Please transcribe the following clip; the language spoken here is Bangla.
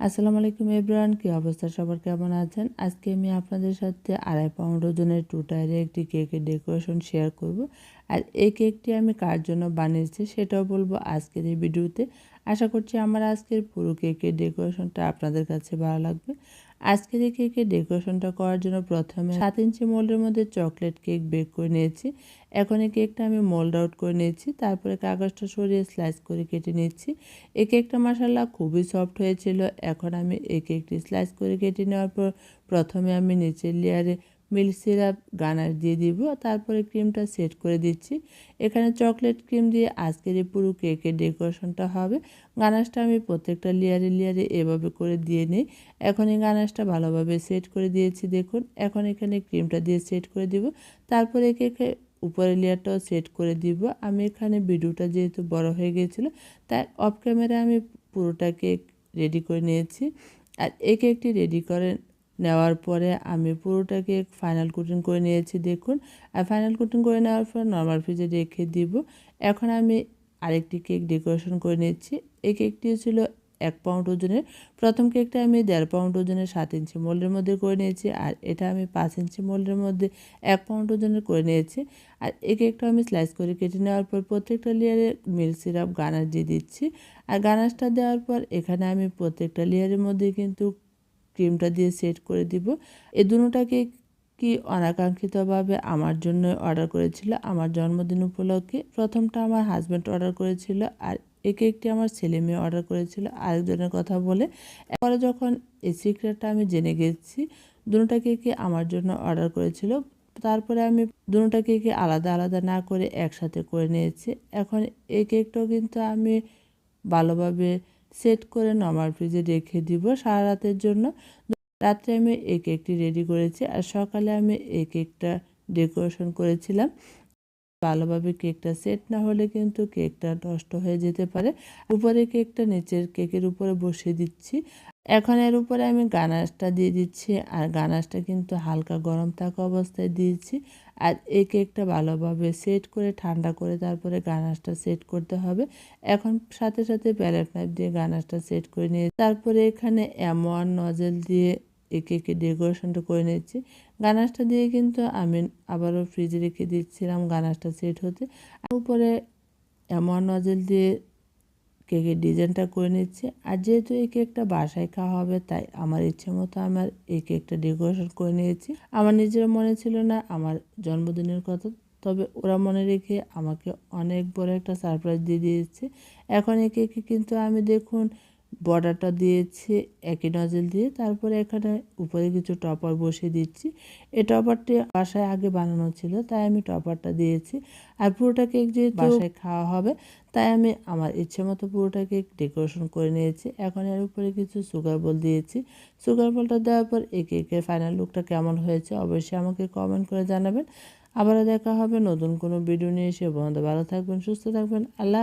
আসসালামু আলাইকুম এব্রান কী অবস্থা? সবার কেমন আছেন? আজকে আমি আপনাদের সাথে আড়াই পাউন্ড ওজনের টু টায়ারে একটি কেকের ডেকোরেশন শেয়ার করব। আর এই কেকটি আমি কার জন্য বানিয়েছি সেটাও বলব আজকের এই ভিডিওতে। আশা করছি আমার আজকের পুরো কেকের ডেকোরেশনটা আপনাদের কাছে ভালো লাগবে। আজকের এই কেকের ডেকোরেশনটা করার জন্য প্রথমে সাত ইঞ্চি মোল্ডের মধ্যে চকলেট কেক বেক করে নিয়েছি। এখন এই কেকটা আমি মোল্ড আউট করে নিয়েছি। তারপরে কাগজটা সরিয়ে স্লাইস করে কেটে নিচ্ছি। এই কেকটা মাসাল্লাহ খুবই সফট হয়েছিল। এখন আমি এই কেকটি স্লাইস করে কেটে নেওয়ার পর প্রথমে আমি নিচের লেয়ারে মিল্ক সিরাপ, গানার দিয়ে দিব, তারপরে ক্রিমটা সেট করে দিচ্ছি। এখানে চকলেট ক্রিম দিয়ে আজকের এই পুরো কেকের ডেকোরেশনটা হবে। গানাশটা আমি প্রত্যেকটা লেয়ারে লেয়ারে এভাবে করে দিয়ে নিই। এখন এই গানাশটা ভালোভাবে সেট করে দিয়েছি, দেখুন। এখন এখানে ক্রিমটা দিয়ে সেট করে দিব। তারপরে কেকে উপরের লেয়ারটাও সেট করে দিব। আমি এখানে ভিডিওটা যেহেতু বড় হয়ে গিয়েছিল, তাই অফ ক্যামেরা আমি পুরোটা কেক রেডি করে নিয়েছি। আর এই কেকটি রেডি করে নেওয়ার পরে আমি পুরোটাকে ফাইনাল কুটিং করে নিয়েছি, দেখুন। আর ফাইনাল কুটিং করে নেওয়ার পর নর্মাল ফ্রিজে রেখে দিব। এখন আমি আরেকটি কেক ডেকোরেশন করে নিচ্ছি। এই কেকটি ছিল এক পাউন্ড ওজনের। প্রথম কেকটা আমি দেড় পাউন্ড ওজনের, সাত ইঞ্চি মোল্ডের মধ্যে করে নিয়েছি। আর এটা আমি পাঁচ ইঞ্চি মোল্ডের মধ্যে এক পাউন্ড ওজনের করে নিয়েছি। আর এই কেকটা আমি স্লাইস করে কেটে নেওয়ার পর প্রত্যেকটা লেয়ারে মিল্ক সিরাপ গানার দিয়ে দিচ্ছি। আর গানাশটা দেওয়ার পর এখানে আমি প্রত্যেকটা লেয়ারের মধ্যে কিন্তু ক্রিমটা দিয়ে সেট করে দিব। এই দুটোটাকে কি অনাকাঙ্ক্ষিতভাবে আমার জন্য অর্ডার করেছিল, আমার জন্মদিন উপলক্ষে। প্রথমটা আমার হাজব্যান্ড অর্ডার করেছিল আর এই কেকটি আমার ছেলে মেয়ে অর্ডার করেছিল, আরেকজনের কথা বলে। পরে যখন এই সিক্রেটটা আমি জেনে গেছি দুটা কেকে আমার জন্য অর্ডার করেছিল। তারপরে আমি দুটা কেকে আলাদা আলাদা না করে একসাথে করে নিয়েছি। এখন এই কেকটাও কিন্তু আমি ভালোভাবে সেট করে নর্মাল ফ্রিজে রেখে দিব। সারা রাতের জন্য রাত্রে আমি এক একটি রেডি করেছি আর সকালে আমি এক একটা ডেকোরেশন করেছিলাম। ভালোভাবে কেকটা সেট না হলে কিন্তু কেকটা নষ্ট হয়ে যেতে পারে। উপরে কেকটা নিচের কেকের উপরে বসিয়ে দিচ্ছি। এখন এর উপরে আমি গানাশটা দিয়ে দিচ্ছি, আর গানাশটা কিন্তু হালকা গরম থাকা অবস্থায় দিয়েছি। আর এই কেকটা ভালোভাবে সেট করে ঠান্ডা করে তারপরে গানাশটা সেট করতে হবে। এখন সাথে সাথে প্যালেট নাইফ দিয়ে গানাশটা সেট করে নিয়ে, তারপরে এখানে এমন নজেল দিয়ে এই একে ডেকোরেশনটা করে নিচ্ছি। গানাশটা দিয়ে কিন্তু আমি আবারও ফ্রিজে রেখে দিচ্ছিলাম গানাশটা সেট হতে। উপরে এমন নজেল দিয়ে কেকের ডিজাইনটা করে নিচ্ছি। আর যেহেতু এই কেকটা বাসায় খাওয়া হবে, তাই আমার ইচ্ছে মতো আমার এই কেকটা ডেকোরেশন করে নিয়েছি। আমার নিজের মনে ছিল না আমার জন্মদিনের কথা, তবে ওরা মনে রেখে আমাকে অনেক বড় একটা সারপ্রাইজ দিয়ে দিয়েছে। এখন এই কেকে কিন্তু আমি দেখুন বর্ডারটা দিয়েছি একই নজল দিয়ে। তারপরে এখানে উপরে কিছু টপার বসিয়ে দিচ্ছি। এই টপারটি বাসায় আগে বানানো ছিল তাই আমি টপারটা দিয়েছি। আর পুরোটা কেক যেহেতু বাসায় খাওয়া হবে তাই আমি আমার ইচ্ছে মতো পুরোটা কেক ডেকোরেশন করে নিয়েছি। এখন এর উপরে কিছু সুগার বল দিয়েছি। সুগার বলটা দেওয়ার পর এই কেকের ফাইনাল লুকটা কেমন হয়েছে অবশ্যই আমাকে কমেন্ট করে জানাবেন। আবারও দেখা হবে নতুন কোনো ভিডিও নিয়ে এসে বন্ধু ভালো থাকবেন সুস্থ থাকবেন। আল্লাহ